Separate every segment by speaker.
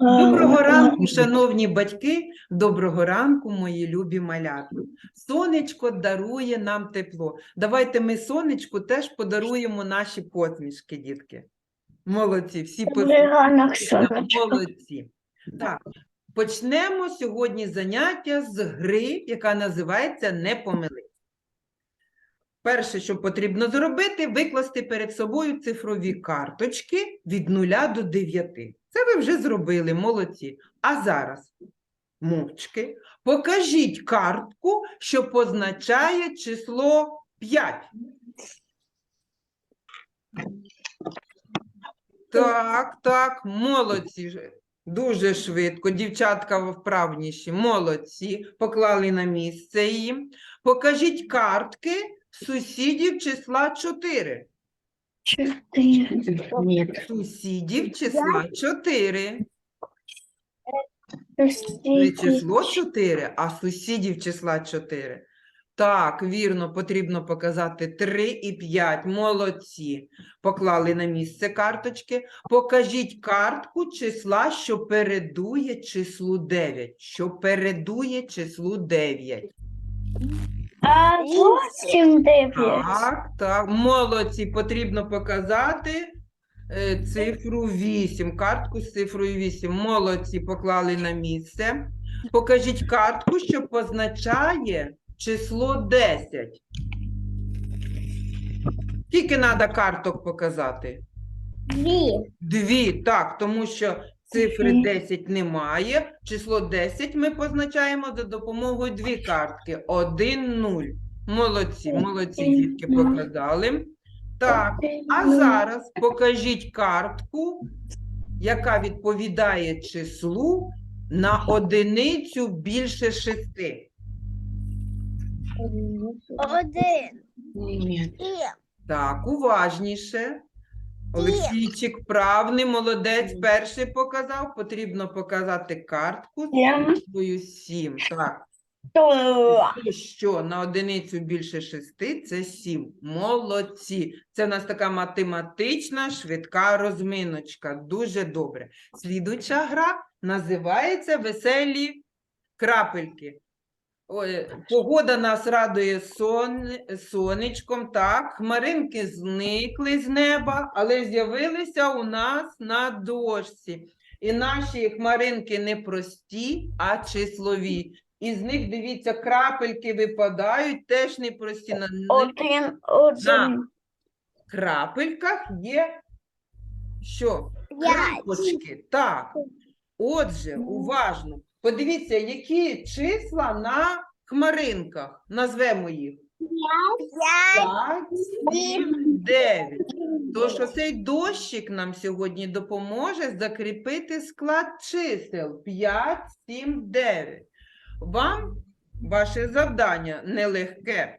Speaker 1: Доброго,
Speaker 2: ранку, шановні батьки, доброго ранку, мої любі малятки. Сонечко дарує нам тепло. Давайте ми сонечку теж подаруємо наші посмішки, дітки. Молодці, всі
Speaker 1: Добрий
Speaker 2: посмішки.
Speaker 1: ранок, сонечко.
Speaker 2: Молодці. Так, почнемо сьогодні заняття з гри, яка називається Не помились. Перше, що потрібно зробити, викласти перед собою цифрові карточки від 0 до 9. Це ви вже зробили, молодці. А зараз мовчки покажіть картку, що позначає число 5. Так, так, молодці. Дуже швидко. Дівчатка вправніші, молодці. Поклали на місце їм. Покажіть картки сусідів числа 4.
Speaker 1: Чотири.
Speaker 2: Сусідів числа 4. Не число 4, а сусідів числа 4. Так, вірно, потрібно показати 3 і 5. Молодці. Поклали на місце карточки. Покажіть картку числа, що передує числу 9. Що передує числу 9.
Speaker 1: А восім дев'ять.
Speaker 2: Так, так, молодці. Потрібно показати е, цифру 8. Картку з цифрою 8. Молодці, поклали на місце. Покажіть картку, що позначає число 10. Скільки треба карток показати?
Speaker 1: Дві.
Speaker 2: Дві, так, тому що цифри
Speaker 1: Мгм.
Speaker 2: 10 немає. Число 10 ми позначаємо за допомогою дві картки. 1, 0. Молодці, молодці, дітки показали. Так, а зараз покажіть картку, яка відповідає числу на одиницю більше шести.
Speaker 3: Один.
Speaker 2: Так, уважніше. Олексійчик правний, молодець, перший показав. Потрібно показати картку
Speaker 1: Сім.
Speaker 2: з цифрою 7. Так,
Speaker 1: То.
Speaker 2: що на одиницю більше 6 – це 7. Молодці. Це в нас така математична швидка розминочка. Дуже добре. Слідуюча гра називається Веселі крапельки. Ой, погода нас радує сон, сонечком, так, хмаринки зникли з неба, але з'явилися у нас на дошці. І наші хмаринки не прості, а числові. Із них, дивіться, крапельки випадають, теж не прості. На
Speaker 1: Один. Один.
Speaker 2: крапельках є що?
Speaker 3: п'ять.
Speaker 2: Крапочки. Так. Отже, уважно. Подивіться, які числа на хмаринках. Назвемо їх.
Speaker 3: П'ять.
Speaker 2: 5, 7, 9. Тож оцей дощик нам сьогодні допоможе закріпити склад чисел 5, 7, 9. Вам ваше завдання нелегке.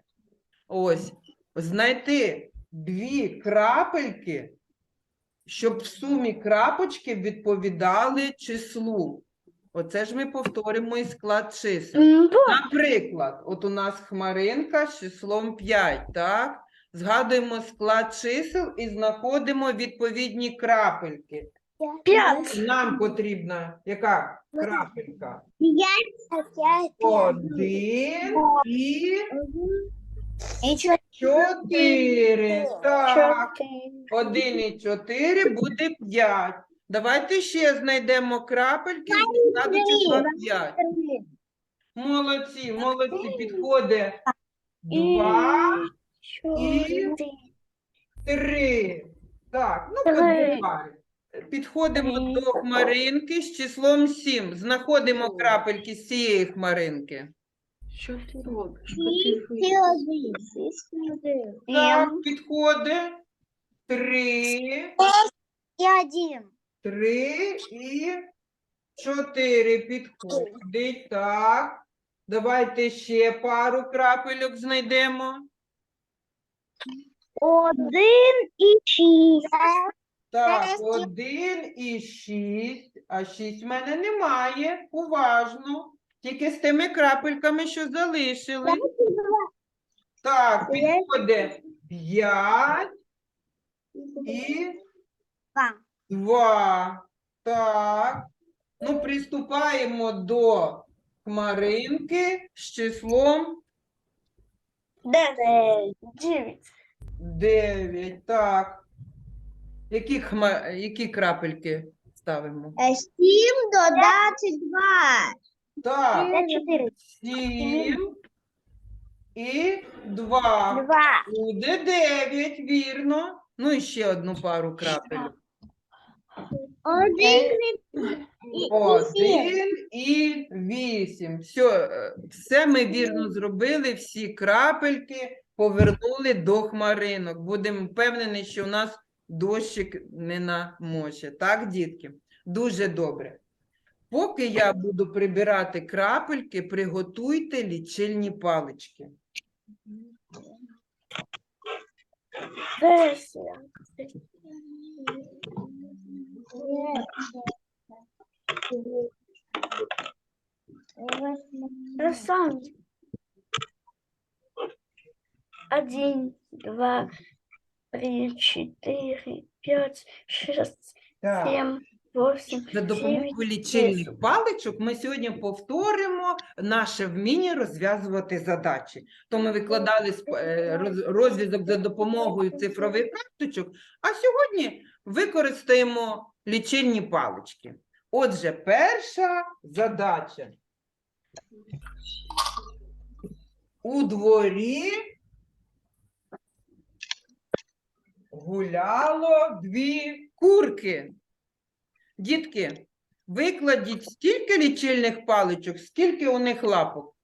Speaker 2: Ось, знайти дві крапельки, щоб в сумі крапочки відповідали числу. Оце ж ми повторимо і склад чисел. Наприклад, от у нас хмаринка з числом 5, так? Згадуємо склад чисел і знаходимо відповідні крапельки.
Speaker 1: П'ять.
Speaker 2: Нам потрібна яка крапелька?
Speaker 3: П'ять.
Speaker 2: Один і
Speaker 3: чотири.
Speaker 2: Так, один і чотири буде п'ять. Давайте ще знайдемо крапельки зі складу числа 5. Молодці, молодці, підходить. Два.
Speaker 1: Чотири.
Speaker 2: Три. Так, ну по
Speaker 1: Три.
Speaker 2: дві пари. Підходимо
Speaker 1: Три.
Speaker 2: до хмаринки з числом 7. Знаходимо крапельки з цієї хмаринки.
Speaker 1: Що ти робиш?
Speaker 3: І і.
Speaker 2: Так, підходить. Три,
Speaker 3: І один.
Speaker 2: Три і чотири підходить. Так. Давайте ще пару крапельок знайдемо.
Speaker 3: Один і шість.
Speaker 2: Так, один і шість, а шість в мене немає. Уважно. Тільки з тими крапельками, що залишили. Так, підходить п'ять і
Speaker 3: Два.
Speaker 2: Два. Так. Ну, приступаємо до хмаринки з числом
Speaker 1: Дев'ять. Дев'ять.
Speaker 2: 9. Так. Які, хма... Які крапельки ставимо?
Speaker 3: Е, Сім додати два.
Speaker 2: Так,
Speaker 3: Це чотири.
Speaker 2: 7 і 2.
Speaker 3: Два.
Speaker 2: Буде 9, вірно. Ну і ще одну пару крапель.
Speaker 3: Один і
Speaker 2: Один і вісім. Все, все ми вірно зробили, всі крапельки повернули до хмаринок. Будемо впевнені, що у нас дощик не намоче. Так, дітки? Дуже добре. Поки я буду прибирати крапельки, приготуйте лічильні палички.
Speaker 1: Десять. Красавец. Один, два, три, четыре, пять, шесть,
Speaker 2: Так.
Speaker 1: семь, восемь,
Speaker 2: За
Speaker 1: девять,
Speaker 2: допомогою лічильних паличок ми сьогодні повторимо наше вміння розв'язувати задачі. То ми викладали сп- е, роз- розв'язок за допомогою цифрових карточок, а сьогодні використаємо лічильні палички. Отже, перша задача. У дворі гуляло дві курки. Дітки, викладіть стільки лічильних паличок, скільки у них лапок.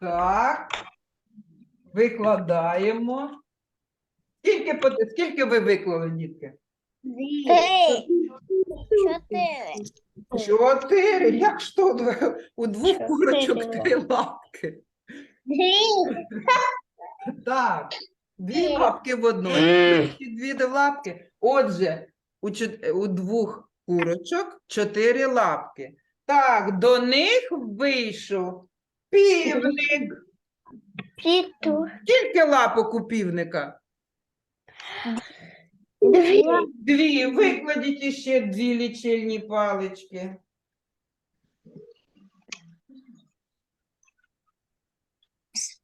Speaker 2: Так. Викладаємо. Скільки, скільки ви виклали, дітки?
Speaker 3: Три. Чотири.
Speaker 2: Чотири. Як ж то дв- у двох
Speaker 1: Чотири
Speaker 2: курочок
Speaker 1: лапки.
Speaker 2: три лапки?
Speaker 3: Три.
Speaker 2: Так. Дві лапки в одної, курочки, дві лапки. Отже, у, чот- у двох курочок чотири лапки. Так, до них вийшов півник. Скільки лапок у півника?
Speaker 1: Две.
Speaker 2: Дві. Викладіть іще дві лічильні палички.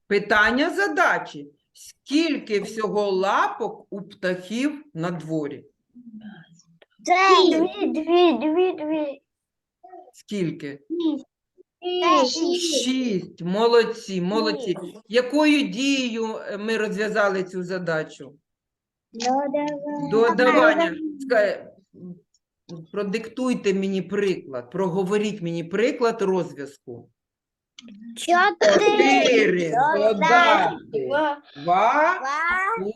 Speaker 2: Питання задачі. Скільки всього лапок у птахів на дворі?
Speaker 3: Три.
Speaker 1: Две, две, две, две.
Speaker 2: Скільки?
Speaker 3: Шість.
Speaker 2: Шість. Молодці, молодці. Якою дією ми розв'язали цю задачу? Додавання. Ска- Продиктуйте мені приклад, проговоріть мені приклад розв'язку.
Speaker 3: Чотири.
Speaker 2: Чотири додати
Speaker 1: Два.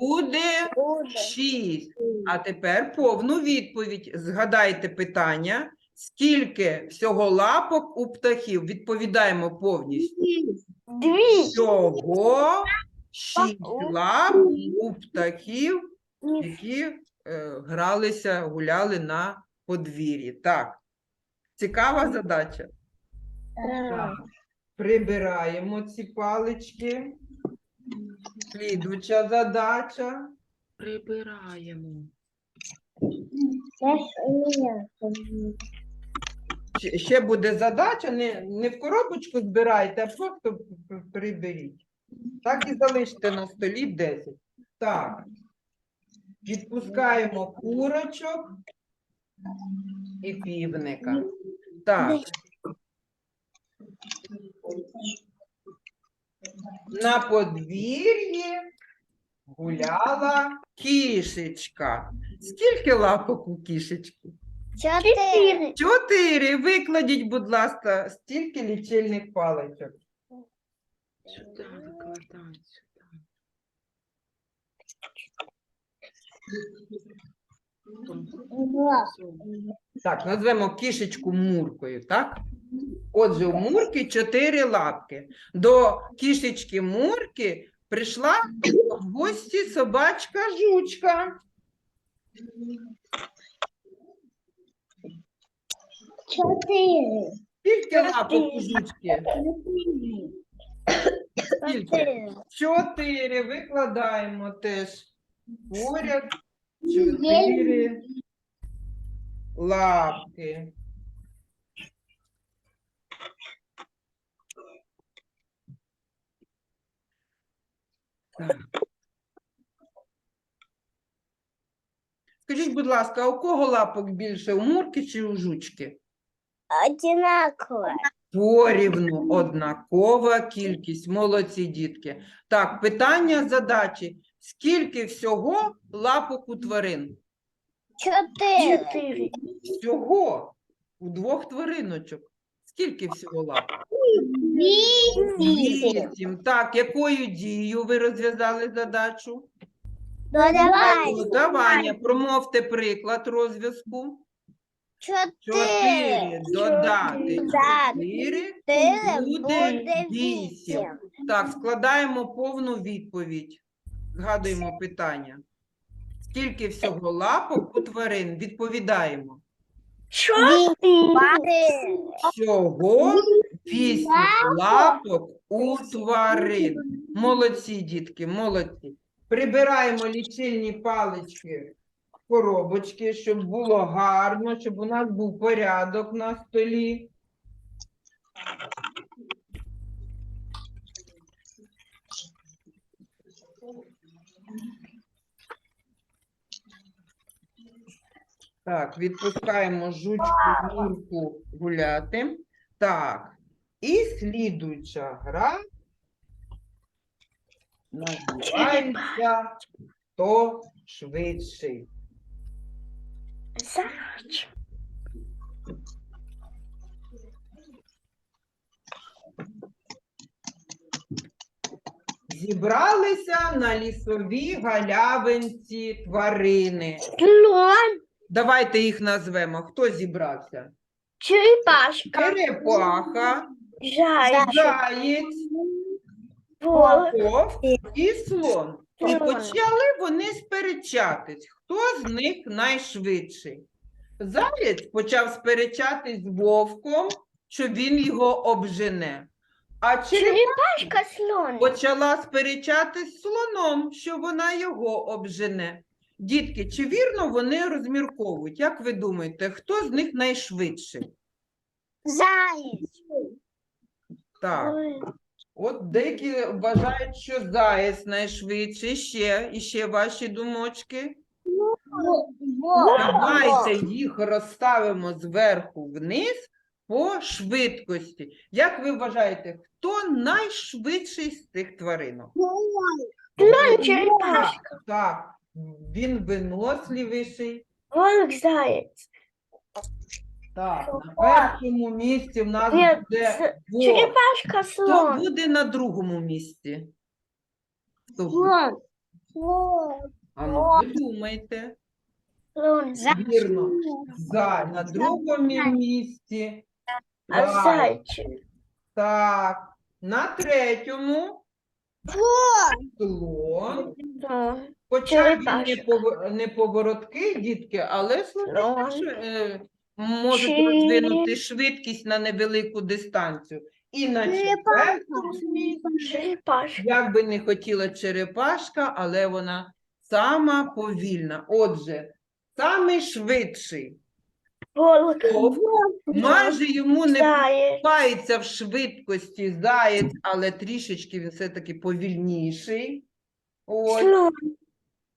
Speaker 2: буде шість. А тепер повну відповідь. Згадайте питання. Скільки всього лапок у птахів? Відповідаємо повністю.
Speaker 1: Две.
Speaker 2: Всього шість лап у птахів, які е, гралися, гуляли на подвір'ї. Так. Цікава задача.
Speaker 1: знаю.
Speaker 2: Прибираємо ці палички. Слідуча задача.
Speaker 4: Прибираємо.
Speaker 2: Ще- Ще буде задача, не, не в коробочку збирайте, а просто п- п- приберіть. Так і залиште на столі 10. Так. Відпускаємо курочок і півника. Так. На подвір'ї гуляла кішечка. Скільки лапок у кішечки?
Speaker 3: Чотири.
Speaker 2: Чотири. Викладіть, будь ласка, стільки лічильних паличок.
Speaker 4: Сюди викладай,
Speaker 2: Так, назвемо кішечку Муркою, так? Отже, у Мурки чотири лапки. До кішечки Мурки прийшла в гості собачка Жучка.
Speaker 3: Чотири.
Speaker 2: Скільки лапок у жучки? Скільки? Чотири. Викладаємо теж поряд. Чотири лапки. Так. Скажіть, будь ласка, а у кого лапок більше? У мурки чи у жучки?
Speaker 3: Одинаково.
Speaker 2: Порівну однакова кількість. Молодці дітки. Так, питання задачі. Скільки всього лапок у тварин?
Speaker 3: Чотири.
Speaker 2: Всього у двох твариночок. Скільки всього лапок?
Speaker 3: Вісім.
Speaker 2: Так, якою дією ви розв'язали задачу?
Speaker 3: Додавай.
Speaker 2: Додавання. Промовте приклад розв'язку. Чотири додати чотири буде вісім. Так, складаємо повну відповідь. Згадуємо питання. Скільки всього лапок у тварин? Відповідаємо. Всього вісім лапок у тварин. Молодці, дітки, молодці. Прибираємо лічильні палички в коробочки, щоб було гарно, щоб у нас був порядок на столі. Так, відпускаємо жучку Мурку гуляти. Так, і слідуюча гра називається Хто швидший.
Speaker 1: Зайчик.
Speaker 2: Зібралися на лісовій галявинці тварини.
Speaker 1: Слон.
Speaker 2: Давайте їх назвемо. Хто зібрався?
Speaker 1: Черепашка.
Speaker 2: Черепаха,
Speaker 1: Зайчик.
Speaker 2: заєць,
Speaker 1: Волк.
Speaker 2: вовк і слон. І
Speaker 1: Слон.
Speaker 2: почали вони сперечатись, хто з них найшвидший. Заєць почав сперечатись з вовком, що він його обжене. А черепаха
Speaker 1: Черепашка слон.
Speaker 2: почала сперечатись з слоном, що вона його обжене. Дітки, чи вірно вони розмірковують? Як ви думаєте, хто з них найшвидший?
Speaker 3: Заєць.
Speaker 2: Так. От деякі вважають, що заєць найшвидший, ще, і ще ваші думочки. Давайте їх розставимо зверху вниз по швидкості. Як ви вважаєте, хто найшвидший з цих тваринок? Так, він виносливіший.
Speaker 1: Волк заяць.
Speaker 2: Так, на першому місці в нас
Speaker 1: Ні,
Speaker 2: буде
Speaker 1: це
Speaker 2: вовк.
Speaker 1: Черепашка
Speaker 2: Хто
Speaker 1: слон.
Speaker 2: буде на другому місці? Хто буде?
Speaker 1: Слон.
Speaker 2: А ну, ви думайте.
Speaker 1: Слон.
Speaker 2: Вірно. За, на другому місці.
Speaker 1: А
Speaker 2: Зай.
Speaker 1: зайчик.
Speaker 2: Так. На третьому слон.
Speaker 1: Слон.
Speaker 2: Хоча він не,
Speaker 1: Черепашка.
Speaker 2: повор- не поворотки, дітки, але
Speaker 1: Слон.
Speaker 2: теж, е, можуть
Speaker 1: Чи-
Speaker 2: розвинути швидкість на невелику дистанцію. І на четвертому
Speaker 1: Черепашка.
Speaker 2: як би не хотіла черепашка, але вона сама повільна. Отже, самий швидший.
Speaker 1: Волк.
Speaker 2: Вовк. Майже йому не
Speaker 1: Заяць.
Speaker 2: Купається в швидкості заєць, але трішечки він все-таки повільніший. Ось.
Speaker 1: Слон.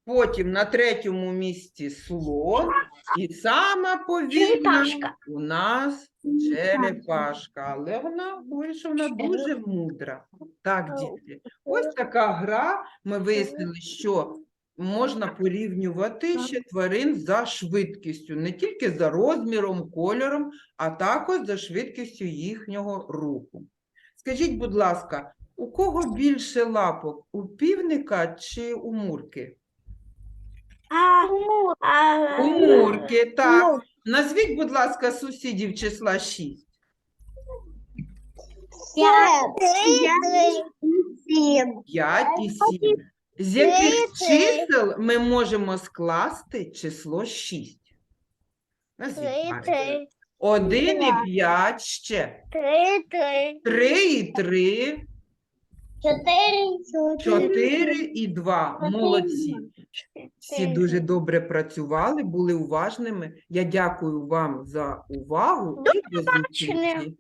Speaker 2: Потім на третьому місці слон. І сама повільна
Speaker 1: Черепашка.
Speaker 2: у нас черепашка. Але вона говорить, що вона дуже мудра. Так, дітки. Ось така гра. Ми вияснили, що можна порівнювати ще тварин за швидкістю, не тільки за розміром, кольором, а також за швидкістю їхнього руху. Скажіть, будь ласка, у кого більше лапок? У півника чи у мурки?
Speaker 1: А, а,
Speaker 2: У так. Назвіть, будь ласка, сусідів числа 6.
Speaker 3: Сім.
Speaker 2: 5 і 7. З яких чисел ми можемо скласти число 6? Назвіть, Марко. 1 і 5 ще.
Speaker 3: три, три,
Speaker 2: 3 і 3,
Speaker 3: Чотири.
Speaker 2: Чотири і два. Молодці. Всі дуже добре працювали, були уважними. Я дякую вам за увагу і до зустрічі.